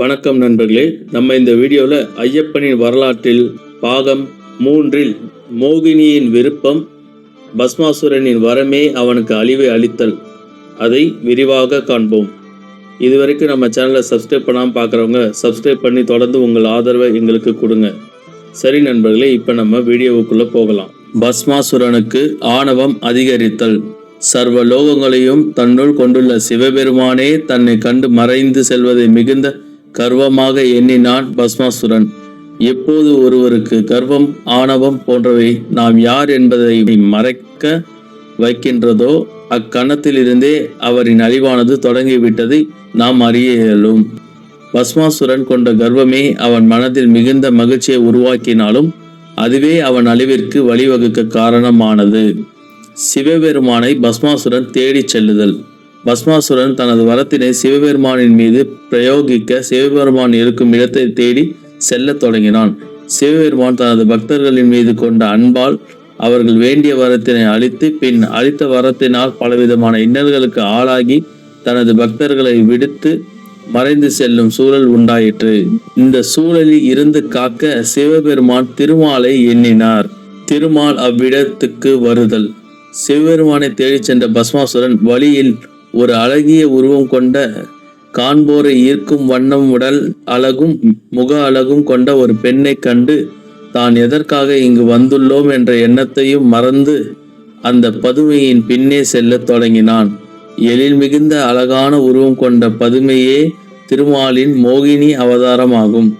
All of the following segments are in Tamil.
வணக்கம் நண்பர்களே. நம்ம இந்த வீடியோவில் ஐயப்பனின் வரலாற்றில் பாகம் மூன்றில் மோகினியின் விருப்பம் பஸ்மாசுரனின் வரமே அவனுக்கு அழிவை அளித்தல். அதை விரிவாக காண்போம். இதுவரைக்கும் நம்ம சேனலை சப்ஸ்கிரைப் பண்ணாமல் பார்க்குறவங்க சப்ஸ்கிரைப் பண்ணி தொடர்ந்து உங்கள் ஆதரவை எங்களுக்கு கொடுங்க. சரி நண்பர்களே இப்போ நம்ம வீடியோவுக்குள்ளே போகலாம். பஸ்மாசுரனுக்கு ஆணவம் அதிகரித்தல். சர்வ லோகங்களையும் தன்னுள் கொண்டுள்ள சிவபெருமானே தன்னை கண்டு மறைந்து செல்வதை மிகுந்த கர்வமாக எண்ணினான் பஸ்மாசுரன். எப்போது ஒருவருக்கு கர்வம் ஆணவம் போன்றவை நாம் யார் என்பதை மறைக்க வைக்கின்றதோ அக்கணத்திலிருந்தே அவரின் அழிவானது தொடங்கிவிட்டதை நாம் அறிய இயலும் பஸ்மாசுரன் கொண்ட கர்வமே அவன் மனதில் மிகுந்த மகிழ்ச்சியை உருவாக்கினாலும் அதுவே அவன் அழிவிற்கு வழிவகுக்க காரணமானது. சிவபெருமானை பஸ்மாசுரன் தேடிச் செல்லுதல். பஸ்மாசுரன் தனது வரத்தினை சிவபெருமானின் மீது பிரயோகிக்க சிவபெருமான் இருக்கும் இடத்தை தேடி செல்லத் தொடங்கினான். சிவபெருமான் தனது பக்தர்களின் மீது கொண்ட அன்பால் அவர்கள் வேண்டிய வரத்தினை அளித்து பின் அளித்த வரத்தினால் பலவிதமான இன்னல்களுக்கு ஆளாகி தனது பக்தர்களை விடுத்து மறைந்து செல்லும் சூழல் உண்டாயிற்று. இந்த சூழலில் இருந்து காக்க சிவபெருமான் திருமாலை எண்ணினார். திருமால் அவ்விடத்துக்கு வருதல். சிவபெருமானை தேடிச் சென்ற பஸ்மாசுரன் வழியில் ஒரு அழகிய உருவம் கொண்ட காண்போரை ஈர்க்கும் வண்ணம் உடல் அழகும் முக அழகும் கொண்ட ஒரு பெண்ணை கண்டு தான் எதற்காக இங்கு வந்துள்ளோம் என்ற எண்ணத்தையும் மறந்து அந்த பதுமையின் பின்னே செல்லத் தொடங்கினான். எழில் மிகுந்த அழகான உருவம் கொண்ட பதுமையே திருமாலின் மோகினி அவதாரமாகும்.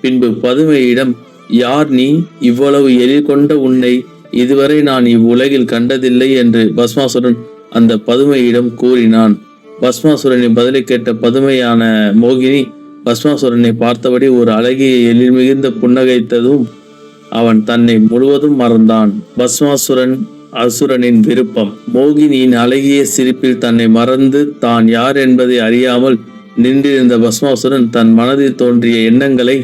பின்பு பதுமையிடம் யார் நீ? இவ்வளவு எழில் கொண்ட உன்னை இதுவரை நான் இவ்வுலகில் கண்டதில்லை என்று பஸ்மாசுரன் அந்த பதுமையிடம் கூறினான் பஸ்மாசுரனின் பதிலை கேட்ட பதுமையான மோகினி பஸ்மாசுரனை பார்த்தபடி ஒரு அழகிய எழில் மிகுந்த புன்னகைத்ததும் அவன் தன்னை முழுவதும் மறந்தான். பஸ்மாசுரன் அசுரனின் விருப்பம். மோகினியின் அழகிய சிரிப்பில் தன்னை மறந்து தான் யார் என்பதை அறியாமல் நின்றிருந்த பஸ்மாசுரன் தன் மனதில் தோன்றிய எண்ணங்களை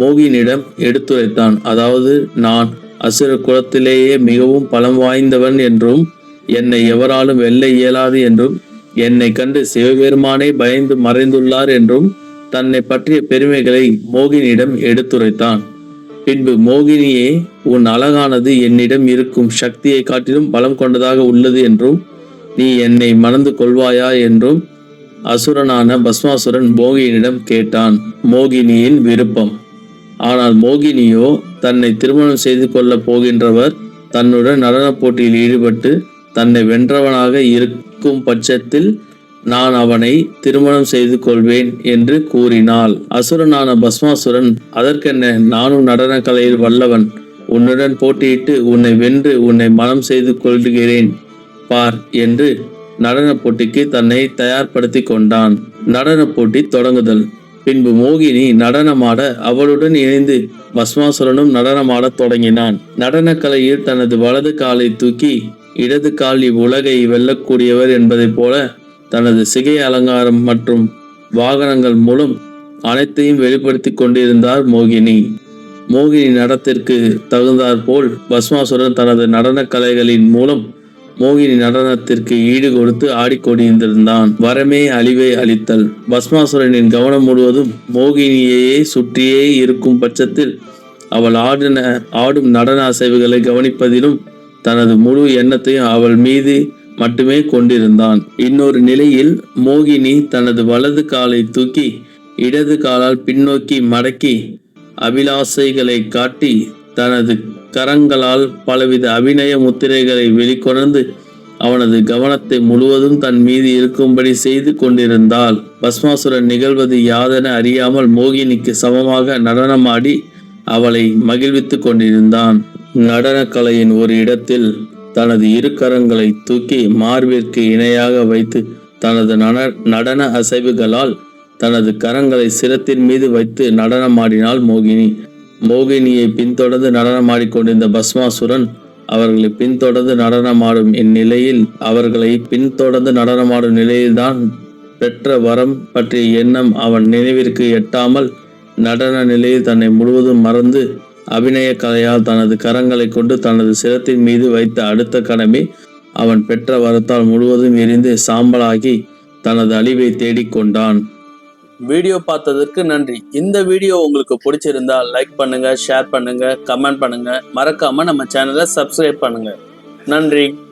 மோகினிடம் எடுத்துரைத்தான். அதாவது நான் அசுர குலத்திலேயே மிகவும் பலம் வாய்ந்தவன் என்றும் என்னை எவராலும் வெல்ல இயலாது என்றும் என்னை கண்டு சிவபெருமானே பயந்து மறைந்துள்ளார் என்றும் தன்னை பற்றிய பெருமைகளை மோகினியிடம் எடுத்துரைத்தான். பின்பு மோகினியே உன் அழகானது என்னிடம் இருக்கும் சக்தியை காட்டிலும் பலம் கொண்டதாக உள்ளது என்றும் நீ என்னை மணந்து கொள்வாயா என்றும் அசுரனான பஸ்மாசுரன் மோகினியிடம் கேட்டான். மோகினியின் விருப்பம். ஆனால் மோகினியோ தன்னை திருமணம் செய்து கொள்ளப் போகின்றவர் தன்னுடன் நடனப் போட்டியில் ஈடுபட்டு தன்னை வென்றவனாக இருக்கும் பட்சத்தில் நான் அவனை திருமணம் செய்து கொள்வேன் என்று கூறினாள். அசுரனான பஸ்மாசுரன் அதற்கென்ன? நானும் நடன கலையில் வல்லவன். உன்னுடன் போட்டியிட்டு உன்னை வென்று உன்னை மனம் செய்து கொள்கிறேன். பார் என்று நடன போட்டிக்கு தன்னை தயார்படுத்தி கொண்டான். நடன போட்டி தொடங்குதல். பின்பு மோகினி நடனமாட அவளுடன் இணைந்து பஸ்மாசுரனும் நடனமாடத் தொடங்கினான். நடனக்கலையில் தனது வலது காலை தூக்கி இடது கால் இவ்வுலகை வெல்லக்கூடியவர் என்பதைப் போல தனது சிகை அலங்காரம் மற்றும் வாகனங்கள் மூலம் அனைத்தையும் வெளிப்படுத்தி கொண்டிருந்தார் மோகினி. மோகினி நடத்திற்கு தகுந்தாற்போல் பஸ்மாசுரன் தனது நடன கலைகளின் மூலம் மோகினி நடனத்திற்கு ஈடு கொடுத்து ஆடிக்கொண்டிருந்தான். வரமே அழிவை அளித்தல். பஸ்மாசுரனின் கவனம் முழுவதும் மோகினியையே சுற்றியே இருக்கும் பட்சத்தில் அவள் ஆடின ஆடும் நடன அசைவுகளை கவனிப்பதிலும் தனது முழு எண்ணத்தையும் அவள் மீது மட்டுமே கொண்டிருந்தான். இன்னொரு நிலையில் மோகினி தனது வலது காலை தூக்கி இடது காலால் பின்னோக்கி மடக்கி அபிலாசைகளை காட்டி தனது கரங்களால் பலவித அபிநய முத்திரைகளை வெளிக்கொணர்ந்து அவனது கவனத்தை முழுவதும் தன் மீது இருக்கும்படி செய்து கொண்டிருந்தாள். பஸ்மாசுரன் நிகழ்வது யாதென அறியாமல் மோகினிக்கு சமமாக நடனமாடி அவளை மகிழ்வித்துக் கொண்டிருந்தான். நடனக்கலையின் ஒரு இடத்தில் தனது இரு கரங்களை தூக்கி மார்பிற்கு இணையாக வைத்து தனது நட நடன அசைவுகளால் தனது கரங்களை சிரத்தின் மீது வைத்து நடனமாடினாள் மோகினி. மோகினியை பின்தொடர்ந்து நடனமாடிக்கொண்டிருந்த பஸ்மாசுரன் அவர்களை பின்தொடர்ந்து நடனமாடும் இந்நிலையில் அவர்களை பின்தொடர்ந்து நடனமாடும் நிலையில்தான் பெற்ற வரம் பற்றிய எண்ணம் அவன் நினைவிற்கு எட்டாமல் நடன நிலையில் தன்னை முழுவதும் மறந்து அபிநய கலையால் தனது கரங்களை கொண்டு தனது சிரத்தின் மீது வைத்த அடுத்த கணமே அவன் பெற்ற வரத்தால் முழுவதும் எரிந்து சாம்பலாகி தனது அழிவை தேடிக்கொண்டான் வீடியோ பார்த்ததற்கு நன்றி. இந்த வீடியோ உங்களுக்கு பிடிச்சிருந்தா லைக் பண்ணுங்க ஷேர் பண்ணுங்க கமெண்ட் பண்ணுங்க. மறக்காம நம்ம சேனலை சப்ஸ்கிரைப் பண்ணுங்க. நன்றி.